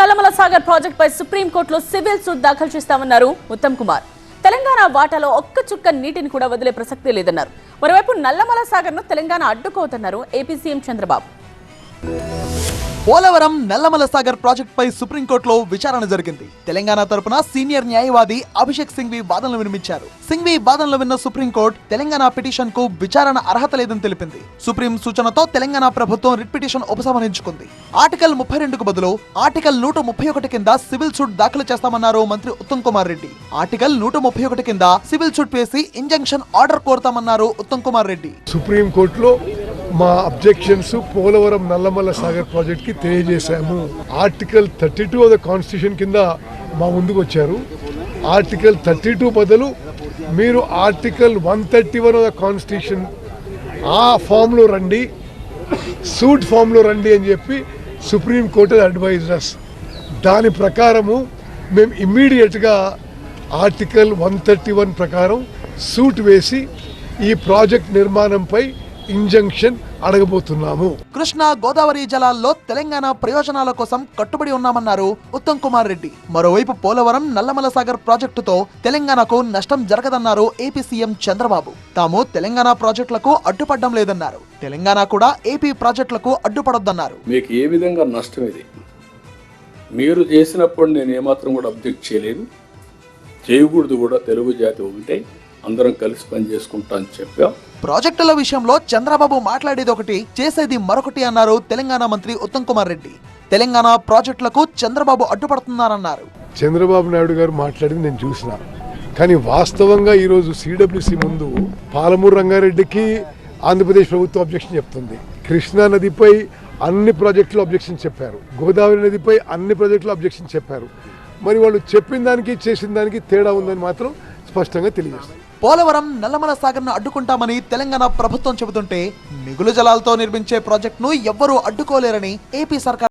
Nallamala Sagar project పై సుప్రీంకోర్టులో civil suit దాఖలు చేస్తామన్నారు ఉత్తమ్ కుమార్. తెలంగాణ వాటాలో ఒక్క చుక్క నీటిని కూడా వదిలే ప్రసక్తి లేదన్నారు. మరోవైపు నల్లమల సాగర్ను తెలంగాణ అడ్డుకోవద్దన్నారు ఏపీ సీఎం చంద్రబాబు. పోలవరం నల్లమల సాగర్ ప్రాజెక్టుపై సుప్రీంకోర్టులో విచారణ జరిగింది. తెలంగాణ తరపున సీనియర్ న్యాయవాది అభిషేక్ సింఘ్వి వాదనలు వినిపించారు సింఘ్వి వాదనలు విన్న సుప్రీంకోర్టు తెలంగాణ పిటిషన్కు విచారణ అర్హత లేదని తెలిపింది. సుప్రీం సూచనతో తెలంగాణ ప్రభుత్వం రిట్ పిటిషన్ ఉపసంహరించుకుంది. ఆర్టికల్ ముప్పై రెండుకు బదులు ఆర్టికల్ నూట ముప్పై ఒకటి కింద సివిల్ సూట్ దాఖలు చేస్తామన్నారు మంత్రి ఉత్తమ్ కుమార్ రెడ్డి. ఆర్టికల్ నూట ముప్పై ఒకటి కింద సివిల్ సూట్ వేసి ఇంజంక్షన్ ఆర్డర్ కోరతామన్నారు ఉత్తమ్ కుమార్ రెడ్డి. సుప్రీంకోర్టులో మా అబ్జెక్షన్స్ పోలవరం నల్లమల్ల సాగర్ ప్రాజెక్ట్కి తెలియజేశాము. Article thirty two of the constitution కింద మా ముందుకు వచ్చారు ఆర్టికల్ థర్టీ టూ బదులు మీరు article one thirty one of the constitution ఆ ఫామ్లో రండి సూట్ ఫామ్లో రండి అని చెప్పి సుప్రీంకోర్టు అడ్వైజర్స్ దాని ప్రకారము మేము ఇమ్మీడియట్గా ఆర్టికల్ వన్ థర్టీ వన్ ప్రకారం సూట్ వేసి ఈ ప్రాజెక్ట్ నిర్మాణంపై ఇంజంక్షన్ అడగబోతున్నాము. కృష్ణా గోదావరి జలాల్లో తెలంగాణ ప్రయోజనాల కోసం కట్టుబడి ఉన్నామన్నారు ఉత్తమ్ కుమార్ రెడ్డి. మరోవైపు పోలవరం నల్లమల సాగర్ ప్రాజెక్టుతో తెలంగాణకు నష్టం జరగదన్నారు ఏపీ సీఎం చంద్రబాబు. తాము తెలంగాణ ప్రాజెక్టులకు అడ్డుపడడం లేదన్నారు. తెలంగాణ కూడా ఏపీ ప్రాజెక్టులకు అడ్డుపడొద్దన్నారు. మీకు ఏ విధంగా నష్టం ఇది? మీరు చేసినప్పుడు నేను ఏమాత్రం కూడా అబ్జెక్ట్ చేయలేదు చేయకూడదు కూడా తెలుగు జాతి ఒకటే అందరం కలిసి పని చేసుకుంటా అని చెప్పాం. ప్రాజెక్టుల విషయంలో చంద్రబాబు మాట్లాడేది ఒకటి చేసేది మరొకటి అన్నారు తెలంగాణ మంత్రి ఉత్తమ్ కుమార్ రెడ్డి. తెలంగాణ ప్రాజెక్టులకు చంద్రబాబు అడ్డుపడుతున్నారన్నారు. చంద్రబాబు నాయుడు గారు మాట్లాడింది నేను చూసిన. కానీ వాస్తవంగా ఈరోజు సిడబ్ల్యూసి ముందు పాలమూరు రంగారెడ్డికి ఆంధ్రప్రదేశ్ ప్రభుత్వం అబ్జెక్షన్ చెప్తుంది. కృష్ణా నదిపై అన్ని ప్రాజెక్టులు అబ్జెక్షన్ చెప్పారు. గోదావరి నదిపై అన్ని ప్రాజెక్టులు అబ్జెక్షన్ చెప్పారు. మరి వాళ్ళు చెప్పిన దానికి చేసిన దానికి తేడా ఉందని మాత్రం స్పష్టంగా తెలియజేస్తారు పోలవరం నల్లమల సాగర్ను అడ్డుకుంటామని తెలంగాణ ప్రభుత్వం చెబుతుంటే మిగులు జలాలతో నిర్మించే ప్రాజెక్టును ఎవ్వరూ అడ్డుకోలేరని ఏపీ సర్కార్